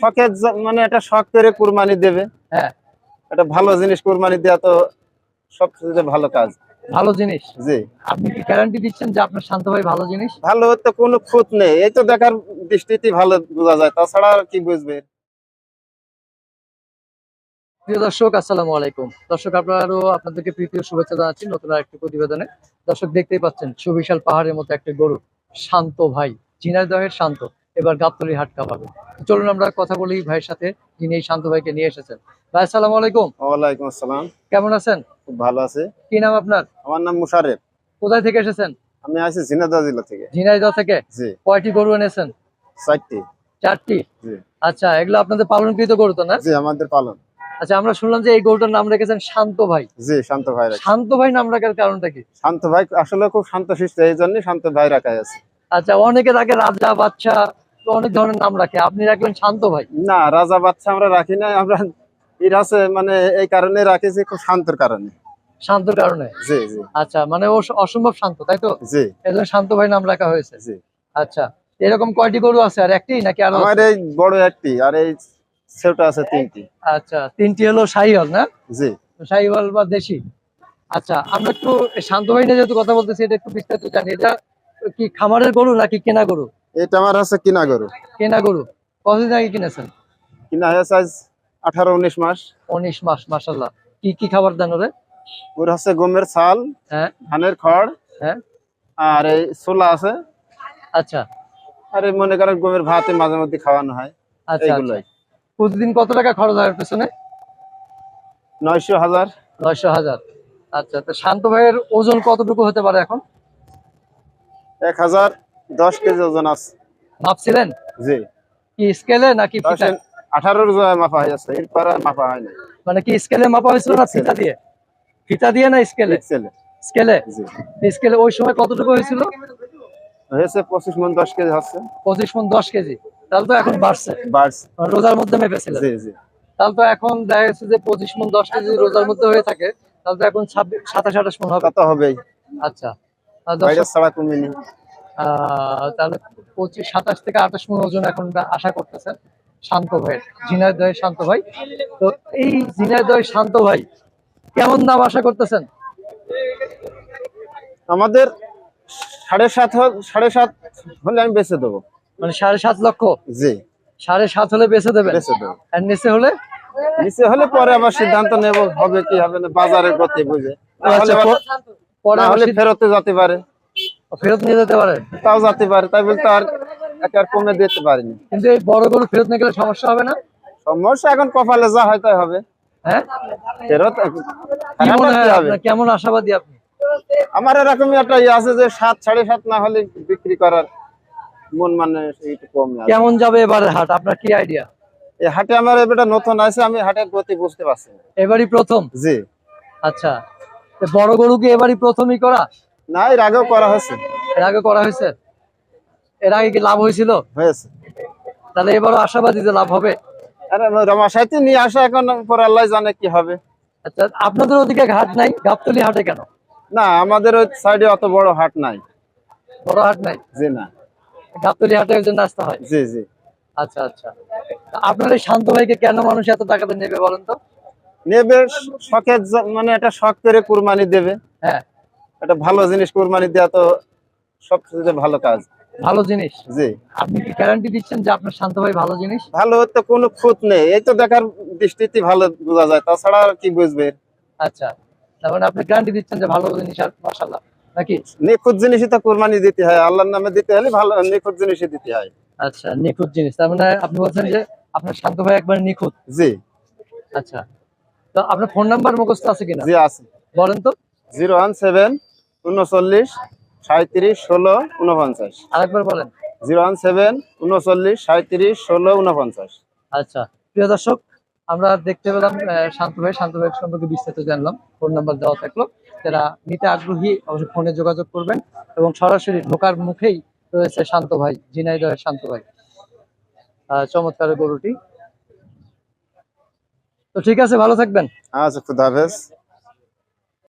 শখের মানে একটা শখ করে কুরবানি দেবে। হ্যাঁ। একটা ভালো জিনিস কুরবানি দেওয়া তো সবচেয়ে ভালো কাজ। ভালো জিনিস? জি। আপনি কি গ্যারান্টি দিচ্ছেন যে আপনার শান্ত ভাই ভালো জিনিস? ভালো তো কোনো খুঁত নেই। এই তো দেখার দৃষ্টিতে ভালো বোঝা যায়। তাছাড়া আর কি বুঝবে? প্রিয় দর্শক আসসালামু আলাইকুম। দর্শক আপনারও আপনাদেরকে প্রীতীয় শুভেচ্ছা জানাচ্ছি নতুন আরেকটি প্রতিবেদনে। দর্শক দেখতেই পাচ্ছেন সুবিশাল পাহাড়ের মতো একটা গরু শান্ত ভাই ঝিনাইদহের শান্ত। এবার গাবতলি হাট কাঁপাবে। চলুন আমরা কথা বলি ভাইয়ের সাথে যিনি এই শান্ত ভাইকে নিয়ে এসেছেন। ভাই আসসালামু আলাইকুম। ওয়ালাইকুম আসসালাম। কেমন আছেন? খুব ভালো আছে। কি নাম আপনার? আমার নাম মুশারেফ। কোথায় থেকে এসেছেন? আমি আছি ঝিনাদা জেলা থেকে। ঝিনাইদহ থেকে? জি। কয়টি গরু এনেছেন? চারটি। চারটি? জি। আচ্ছা এগুলো আপনাদের পালনকৃত গরু তো না? জি আমাদের পালন। আচ্ছা আমরা শুনলাম যে এই গরুটার নাম রেখেছেন শান্ত ভাই। জি শান্ত ভাই রাখা শান্ত ভাই নাম রাখার কারণটা কি? শান্ত ভাই আসলে খুব শান্ত শিষ্ট এই জন্যই শান্ত ভাই রাখা আছে। আচ্ছা অনেকে তাকে রাজা বাচ্চা তো অনেক ধরনের নাম রাখে। আপনি রাখবেন শান্ত ভাই। না রাজা বাচ্চা আমরা রাখি না আমরা এর আছে মানে এই কারণে রাখেছি খুব শান্তর কারণে। শান্তর কারণে? জি জি। আচ্ছা মানে ও অসম্ভব শান্ত তাই তো? জি। এজন্য শান্ত ভাই নাম রাখা হয়েছে। জি। আচ্ছা এরকম কয়টি গরু আছে আর একটি নাকি আরও আমার এই বড় একটি আর এই ছোট আছে তিনটি। আচ্ছা তিনটি হলো শাহিওয়াল না? জি। শাহিওয়াল বা দেশি? আচ্ছা আমরা একটু শান্ত ভাই নিয়ে যেহেতু কথা বলতেছি এটা একটু বিস্তারিত জানি। এটা কি খামারের গরু নাকি কেনা গরু? এটা আমার আছে কিনা গরু কেনা গরু কতদিন আগে কিনেছেন? কিনা হয়েছে আজ আঠারো উনিশ মাস। উনিশ মাস মাসাল্লাহ কি কি খাবার দেন ওরে? ওর হচ্ছে গমের ছাল হ্যাঁ। ধানের খড় হ্যাঁ। আর এই ছোলা আছে। আচ্ছা। আর এই মনে করেন গমের ভাতে মাঝে মধ্যে খাওয়ানো হয়। আচ্ছা আচ্ছা। প্রতিদিন কত টাকা খরচ হয় পেছনে? নয়শো হাজার। নয়শো হাজার। আচ্ছা তো শান্ত ভাইয়ের ওজন কতটুকু হতে পারে এখন? এক হাজার দশ কেজি ওজন আছে। মাপছিলেন জি। কি স্কেলে নাকি? আঠারোর মাপা হয়ে এরপর মাপা হয় না মানে কি স্কেলে মাপা হয়েছিল না ফিতা দিয়ে? ফিতা দিয়ে না স্কেলে? স্কেলে। জি। স্কেলে ওই সময় কতটুকু হয়েছিল? হয়েছে পঁচিশ মন দশ কেজি হচ্ছে। পঁচিশ মন দশ কেজি। তাহলে তো এখন বাড়ছে। বাড়ছে। মানে রোজার মধ্যে মেপেছিলেন। জি জি। তাহলে তো এখন দেখা যাচ্ছে যে পঁচিশ মন দশ কেজি রোজার মধ্যে হয়ে থাকে। তাহলে তো এখন সাতাশ আঠাশ মন হবে। কত হবেই। আচ্ছা। ছাড়া কমিনি তাহলে পঁচিশ সাতাশ থেকে আঠাশ মন ওজন এখন আশা করতেছেন শান্ত ভাই ঝিনাইদহ শান্ত ভাই। তো এই ঝিনাইদহ শান্ত ভাই কেমন দাম আশা করতেছেন? আমাদের সাড়ে সাত সাড়ে সাত হলে আমি বেচে দেবো। মানে সাড়ে সাত লক্ষ? জি। সাড়ে সাত হলে বেচে দেবেন? বেচে দেবো। আর নিচে হলে? নিচে হলে পরে আবার সিদ্ধান্ত নেব হবে কি হবে না বাজারের গতি বুঝে। আচ্ছা, পরে হলে ফেরতে যেতে পারে। ফেরত নিয়ে যেতে পারে? তাও যেতে পারে তাই বলতে আর আর কমে দিতে পারিনি। কিন্তু এই বড় গরু ফেরত নিয়ে গেলে সমস্যা হবে না? সমস্যা এখন কপালে যা হয় তাই হবে। হ্যাঁ? ফেরত কেমন আশাবাদী আপনি? আমার এরকমই একটা ইয়ে আছে যে সাত সাড়ে সাত না হলে বিক্রি করার মন মানে কম কেমন যাবে এবারে হাট? আপনার কি আইডিয়া এই হাটে আমার এবারটা নতুন আছে আমি হাটের গতি বুঝতে পারছি এবারই প্রথম? জি। আচ্ছা। বড় গরু কি এবারই প্রথমই করা? না এর আগেও করা হয়েছে। এর আগে করা হয়েছে? এর আগে কি লাভ হয়েছিল? হয়েছে। তাহলে এবারও আশাবাদী যে লাভ হবে? রমাশাইতে নিয়ে আসা এখন পর আল্লাহ জানে কি হবে। আচ্ছা আপনাদের ওদিকে ঘাট নাই গাবতলি হাটে কেন? না আমাদের ওই সাইডে অত বড় হাট নাই। বড় হাট নাই? জি না। গাবতলি হাটে ওই জন্য আসতে হয়? জি জি। আচ্ছা আচ্ছা। আপনার এই শান্ত ভাইকে কেন মানুষ এত টাকাতে নেবে বলেন তো? নেবে শখের মানে একটা শখ করে কুরবানি দেবে। হ্যাঁ। একটা ভালো জিনিস কুরবানি দেওয়া তো সবচেয়ে ভালো কাজ। ভালো জিনিস? জি। আপনি কি গ্যারান্টি দিচ্ছেন যে আপনার শান্ত ভাই ভালো জিনিস? ভালো তো কোনো খুঁত নেই। এই তো দেখার দৃষ্টিতে ভালো বোঝা যায় তাছাড়া আর কি বুঝবে? আচ্ছা। তার মানে আপনি গ্যারান্টি দিচ্ছেন যে ভালো জিনিস আর মাসাল্লাহ নাকি? নিখুঁত জিনিসই তো কুরবানি দিতে হয়। আল্লাহর নামে দিতে হলে ভালো নিখুঁত জিনিসই দিতে হয়। আচ্ছা নিখুঁত জিনিস। তার মানে আপনি বলছেন যে আপনার শান্ত ভাই একবার নিখুঁত? জি। আচ্ছা। তো আপনার ফোন নাম্বার মুখস্থ আছে কিনা? জি আছে। বলেন তো। জিরো ওয়ান সেভেন উনচল্লিশ সাঁত্রিশ ষোলো উনপঞ্চাশ। আরেকবার বলেন। জিরো ওয়ান সেভেন উনচল্লিশ সাঁত্রিশ ষোলো উনপঞ্চাশ। আচ্ছা। প্রিয় দর্শক আমরা দেখতে পেলাম শান্ত ভাই শান্ত ভাই সম্পর্কে বিস্তারিত জানলাম। ফোন নাম্বার দেওয়া থাকল। যারা নিতে আগ্রহী অবশ্যই ফোনে যোগাযোগ করবেন এবং সরাসরি ঢোকার মুখেই রয়েছে শান্ত ভাই ঝিনাইদহের শান্ত ভাই। আহ, চমৎকার গরুটি। তো ঠিক আছে ভালো থাকবেন। আচ্ছা খুদা হাফেজ